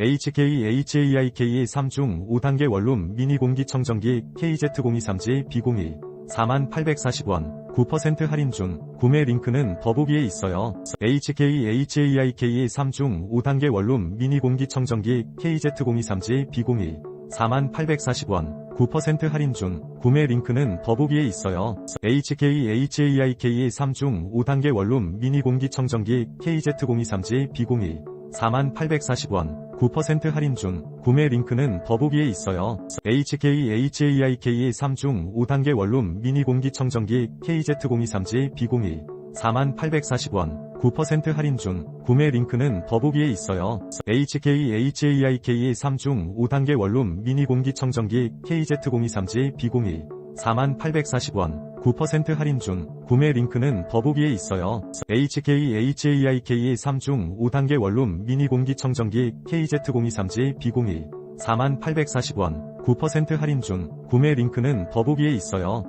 HK-HAIK 3중 5단계 원룸 미니 공기청정기 KZ023G B02 4840원 9% 할인 중 구매 링크는 더보기에 있어요. HK-HAIK 3중 5단계 원룸 미니 공기청정기 KZ023G B02 4840원 9% 할인 중 구매 링크는 더보기에 있어요. HK-HAIK 3중 5단계 원룸 미니 공기청정기 KZ023G B02 4840원 9% 할인 중 구매 링크는 더보기에 있어요. HK-HAIK 3 중 5단계 원룸 미니 공기청정기 KZ023G B02 4840원 9% 할인 중 구매 링크는 더보기에 있어요. HK-HAIK 3 중 5단계 원룸 미니 공기청정기 KZ023G B02 4840원 9% 할인 중 구매 링크는 더보기에 있어요. HK-HAIK 3 중 5단계 원룸 미니 공기청정기 KZ023G B02 4840원 9% 할인 중 구매 링크는 더보기에 있어요.